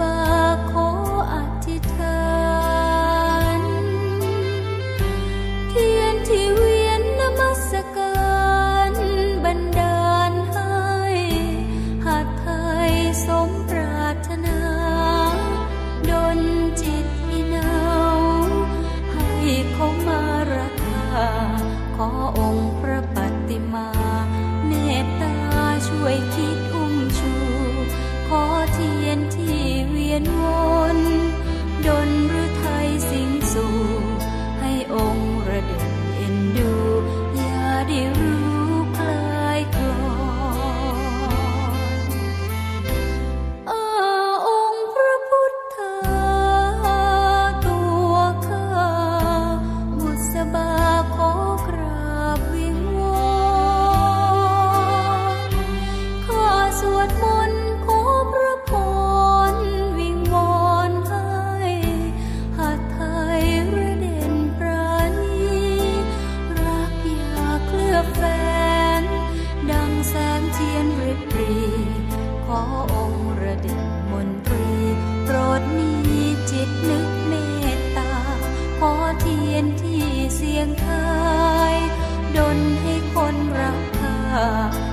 บาขออธิษฐานเทียนที่เวียนนมัสการบันดาลให้หัดไทยสมปรารถนา ดนจิตที่เนาให้เขามาราคาขอองค์พระปฏิมา เมตตาช่วยคิด ยนวนดนร เทียนริบปรีขอองค์ระดึกมนตรีโปรดมีจิตนึกเมตตา ขอเทียนที่เสียงคายดลให้คนรักข้า